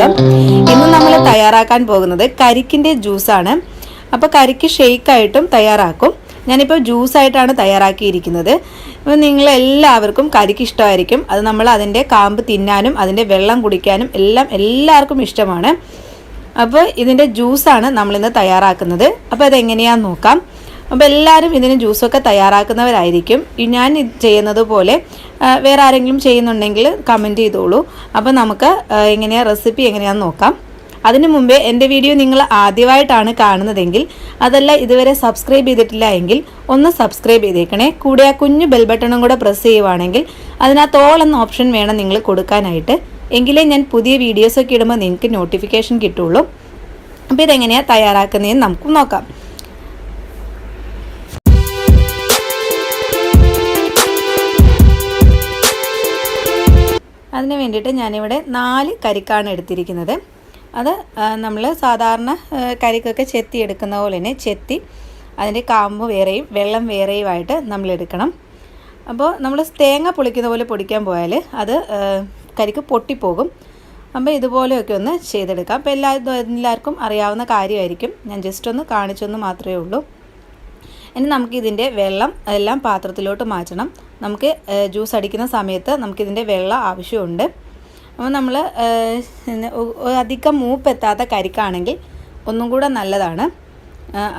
സ്വാഗതം ഇന്ന് നമ്മൾ തയ്യാറാക്കാൻ പോകുന്നത് കരിക്കിന്റെ ജ്യൂസാണ്. അപ്പോൾ കരിക്ക് ഷെയ്ക്കായിട്ടും തയ്യാറാക്കും. ഞാനിപ്പോൾ ജ്യൂസായിട്ടാണ് തയ്യാറാക്കിയിരിക്കുന്നത്. അപ്പോൾ നിങ്ങളെല്ലാവർക്കും കരിക്ക് ഇഷ്ടമായിരിക്കും. അത് നമ്മൾ അതിന്റെ കാമ്പ് തിന്നാനും അതിന്റെ വെള്ളം കുടിക്കാനും എല്ലാം എല്ലാവർക്കും ഇഷ്ടമാണ്. അപ്പോൾ ഇതിന്റെ ജ്യൂസാണ് നമ്മളിന്ന് തയ്യാറാക്കുന്നത്. അപ്പോൾ അതെങ്ങനെയാണെന്ന് നോക്കാം. അപ്പോൾ എല്ലാവരും ഇതിന് ജ്യൂസൊക്കെ തയ്യാറാക്കുന്നവരായിരിക്കും. ഞാൻ ചെയ്യുന്നത് പോലെ വേറെ ആരെങ്കിലും ചെയ്യുന്നുണ്ടെങ്കിൽ കമന്റ് ചെയ്തോളൂ. അപ്പോൾ നമുക്ക് എങ്ങനെയാണ് എങ്ങനെയാ റെസിപ്പി എങ്ങനെയാണെന്ന് നോക്കാം. അതിനു മുമ്പേ എന്റെ വീഡിയോ നിങ്ങൾ ആദ്യമായിട്ടാണ് കാണുന്നതെങ്കിൽ അതല്ല ഇതുവരെ സബ്സ്ക്രൈബ് ചെയ്തിട്ടില്ല എങ്കിൽ ഒന്ന് സബ്സ്ക്രൈബ് ചെയ്തേക്കണേ. കൂടെ ആ കുഞ്ഞു ബെൽ ബട്ടണും കൂടെ പ്രസ് ചെയ്യുവാണെങ്കിൽ അതിനകത്ത് എന്ന ഓപ്ഷൻ വേണം നിങ്ങൾ കൊടുക്കാനായിട്ട്. എങ്കിലേ ഞാൻ പുതിയ വീഡിയോസൊക്കെ ഇടുമ്പോൾ നിങ്ങൾക്ക് നോട്ടിഫിക്കേഷൻ കിട്ടുള്ളൂ. അപ്പോൾ ഇതെങ്ങനെയാണ് തയ്യാറാക്കുന്നതെന്ന് നമുക്ക് നോക്കാം. അതിന് വേണ്ടിയിട്ട് ഞാനിവിടെ നാല് കരിക്കാണ് എടുത്തിരിക്കുന്നത്. അത് നമ്മൾ സാധാരണ കരിക്കൊക്കെ ചെത്തി എടുക്കുന്ന പോലെ തന്നെ ചെത്തി അതിന്റെ കാമ്പ് വേറെയും വെള്ളം വേറെയുമായിട്ട് നമ്മൾ എടുക്കണം. അപ്പോൾ നമ്മൾ തേങ്ങ പൊളിക്കുന്ന പോലെ പൊടിക്കാൻ പോയാൽ അത് കരിക്ക് പൊട്ടിപ്പോകും. അപ്പോൾ ഇതുപോലെയൊക്കെ ഒന്ന് ചെയ്തെടുക്കാം. അപ്പോൾ എല്ലാ എല്ലാവർക്കും അറിയാവുന്ന കാര്യമായിരിക്കും. ഞാൻ ജസ്റ്റ് ഒന്ന് കാണിച്ചൊന്ന് മാത്രമേ ഉള്ളൂ. ഇനി നമുക്കിതിന്റെ വെള്ളം എല്ലാം പാത്രത്തിലോട്ട് മാറ്റണം. നമുക്ക് ജ്യൂസ് അടിക്കുന്ന സമയത്ത് നമുക്കിതിന്റെ വെള്ളം ആവശ്യമുണ്ട്. അപ്പോൾ നമ്മൾ അധികം മൂപ്പെത്താത്ത കരിക്കാണെങ്കിൽ ഒന്നും കൂടെ നല്ലതാണ്.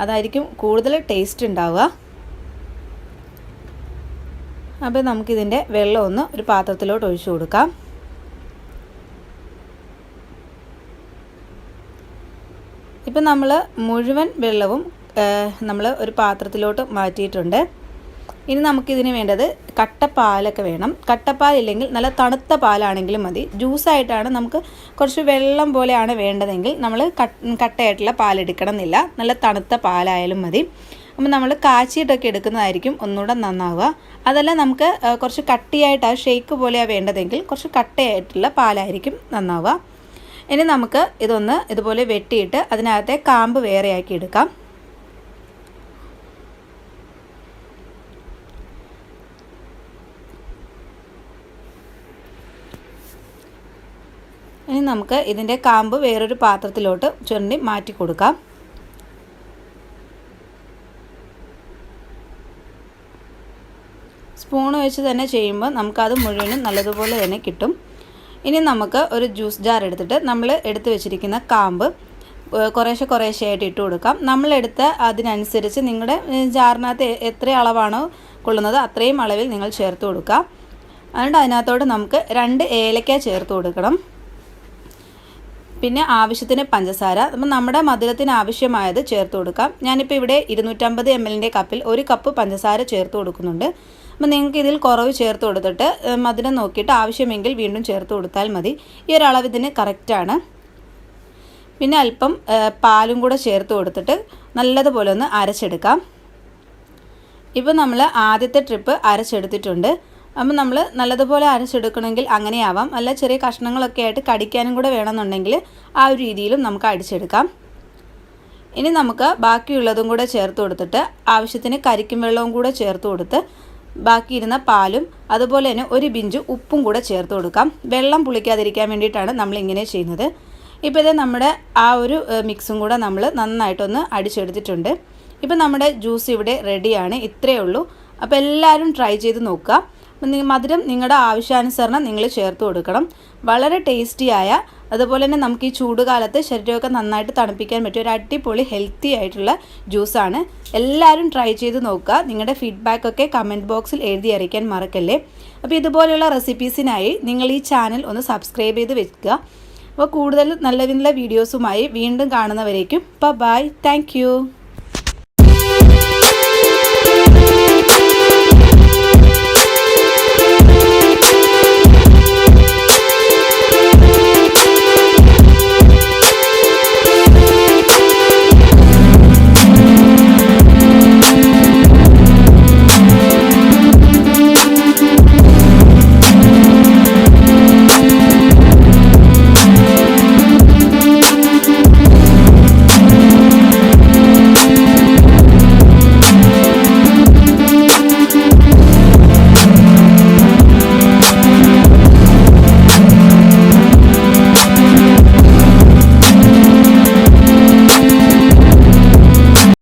അതായിരിക്കും കൂടുതൽ ടേസ്റ്റ് ഉണ്ടാവുക. അപ്പോൾ നമുക്കിതിന്റെ വെള്ളം ഒന്ന് ഒരു പാത്രത്തിലോട്ട് ഒഴിച്ചു കൊടുക്കാം. ഇപ്പം നമ്മൾ മുഴുവൻ വെള്ളവും നമ്മൾ ഒരു പാത്രത്തിലോട്ട് മാറ്റിയിട്ടുണ്ട്. ഇനി നമുക്കിതിന് വേണ്ടത് കട്ടപ്പാലൊക്കെ വേണം. കട്ടപ്പാലില്ലെങ്കിൽ നല്ല തണുത്ത പാലാണെങ്കിലും മതി. ജ്യൂസായിട്ടാണ് നമുക്ക് കുറച്ച് വെള്ളം പോലെയാണ് വേണ്ടതെങ്കിൽ നമ്മൾ കട്ടയായിട്ടുള്ള പാലെടുക്കണം എന്നില്ല നല്ല തണുത്ത പാലായാലും മതി. അപ്പം നമ്മൾ കാച്ചിയിട്ടൊക്കെ എടുക്കുന്നതായിരിക്കും ഒന്നുകൂടെ നന്നാവുക. അതല്ല നമുക്ക് കുറച്ച് കട്ടിയായിട്ട് ആ ഷേക്ക് പോലെയാണ് വേണ്ടതെങ്കിൽ കുറച്ച് കട്ടയായിട്ടുള്ള പാലായിരിക്കും നന്നാവുക. ഇനി നമുക്ക് ഇതൊന്ന് ഇതുപോലെ വെട്ടിയിട്ട് അതിനകത്തെ കാമ്പ് വേറെയാക്കി എടുക്കാം. ഇനി നമുക്ക് ഇതിന്റെ കാമ്പ് വേറൊരു പാത്രത്തിലോട്ട് ചുരണ്ടി മാറ്റി കൊടുക്കാം. സ്പൂൺ വെച്ച് തന്നെ ചെയ്യുമ്പോൾ നമുക്കത് മുഴുവനും നല്ലതുപോലെ തന്നെ കിട്ടും. ഇനി നമുക്ക് ഒരു ജ്യൂസ് ജാർ എടുത്തിട്ട് നമ്മൾ എടുത്തു വെച്ചിരിക്കുന്ന കാമ്പ് കുറേശ്ശെ കുറേശ്ശെ ആയിട്ട് ഇട്ട് കൊടുക്കാം. നമ്മളെടുത്ത അതിനനുസരിച്ച് നിങ്ങളുടെ ജാറിനകത്ത് എത്ര അളവാണോ കൊള്ളുന്നത് അത്രയും അളവിൽ നിങ്ങൾ ചേർത്ത് കൊടുക്കുക അതുകൊണ്ട് അതിനകത്തോട് നമുക്ക് രണ്ട് ഏലക്ക ചേർത്ത് കൊടുക്കണം. പിന്നെ ആവശ്യത്തിന് പഞ്ചസാര. അപ്പം നമ്മുടെ മധുരത്തിന് ആവശ്യമായത് ചേർത്ത് കൊടുക്കാം. ഞാനിപ്പോൾ ഇവിടെ ഇരുന്നൂറ്റമ്പത് എം എല്ലിന്റെ കപ്പിൽ ഒരു കപ്പ് പഞ്ചസാര ചേർത്ത് കൊടുക്കുന്നുണ്ട്. അപ്പം നിങ്ങൾക്ക് ഇതിൽ കുറവ് ചേർത്ത് കൊടുത്തിട്ട് മധുരം നോക്കിയിട്ട് ആവശ്യമെങ്കിൽ വീണ്ടും ചേർത്ത് കൊടുത്താൽ മതി. ഈ ഒരു അളവ് ഇതിന് കറക്റ്റാണ് പിന്നെ അല്പം പാലും കൂടെ ചേർത്ത് കൊടുത്തിട്ട് നല്ലതുപോലെ ഒന്ന് അരച്ചെടുക്കാം. ഇപ്പോൾ നമ്മൾ ആദ്യത്തെ ട്രിപ്പ് അരച്ചെടുത്തിട്ടുണ്ട്. അപ്പം നമ്മൾ നല്ലതുപോലെ അരച്ചെടുക്കണമെങ്കിൽ അങ്ങനെയാവാം. അല്ല ചെറിയ കഷ്ണങ്ങളൊക്കെ ആയിട്ട് കടിക്കാനും കൂടെ വേണമെന്നുണ്ടെങ്കിൽ ആ ഒരു രീതിയിലും നമുക്ക് അടിച്ചെടുക്കാം. ഇനി നമുക്ക് ബാക്കിയുള്ളതും കൂടെ ചേർത്ത് കൊടുത്തിട്ട് ആവശ്യത്തിന് കരിക്കും വെള്ളവും കൂടെ ചേർത്ത് കൊടുത്ത് ബാക്കിയിരുന്ന പാലും അതുപോലെ തന്നെ ഒരു ബിഞ്ച് ഉപ്പും കൂടെ ചേർത്ത് കൊടുക്കാം. വെള്ളം പുളിക്കാതിരിക്കാൻ വേണ്ടിയിട്ടാണ് നമ്മൾ ഇങ്ങനെ ചെയ്യുന്നത്. ഇപ്പോൾ ഇത് നമ്മുടെ ആ ഒരു മിക്സും കൂടെ നമ്മൾ നന്നായിട്ടൊന്ന് അടിച്ചെടുത്തിട്ടുണ്ട്. ഇപ്പോൾ നമ്മുടെ ജ്യൂസ് ഇവിടെ റെഡിയാണ് ഇത്രയേ ഉള്ളൂ. അപ്പോൾ എല്ലാവരും ട്രൈ ചെയ്ത് നോക്കുക. മധുരം നിങ്ങളുടെ ആവശ്യാനുസരണം നിങ്ങൾ ചേർത്ത് കൊടുക്കണം. വളരെ ടേസ്റ്റിയായ അതുപോലെ തന്നെ നമുക്ക് ഈ ചൂടുകാലത്ത് ശരീരമൊക്കെ നന്നായിട്ട് തണുപ്പിക്കാൻ പറ്റിയ ഒരു അടിപൊളി ഹെൽത്തി ആയിട്ടുള്ള ജ്യൂസാണ്. എല്ലാവരും ട്രൈ ചെയ്ത് നോക്കുക. നിങ്ങളുടെ ഫീഡ്ബാക്കൊക്കെ കമന്റ് ബോക്സിൽ എഴുതി അറിയിക്കാൻ മറക്കല്ലേ. അപ്പോൾ ഇതുപോലെയുള്ള റെസിപ്പീസിനായി നിങ്ങൾ ഈ ചാനൽ ഒന്ന് സബ്സ്ക്രൈബ് ചെയ്ത് വെക്കുക. അപ്പോൾ കൂടുതൽ നല്ല നല്ല വീഡിയോസുമായി വീണ്ടും കാണുന്നവരേക്കും. ബൈ. താങ്ക്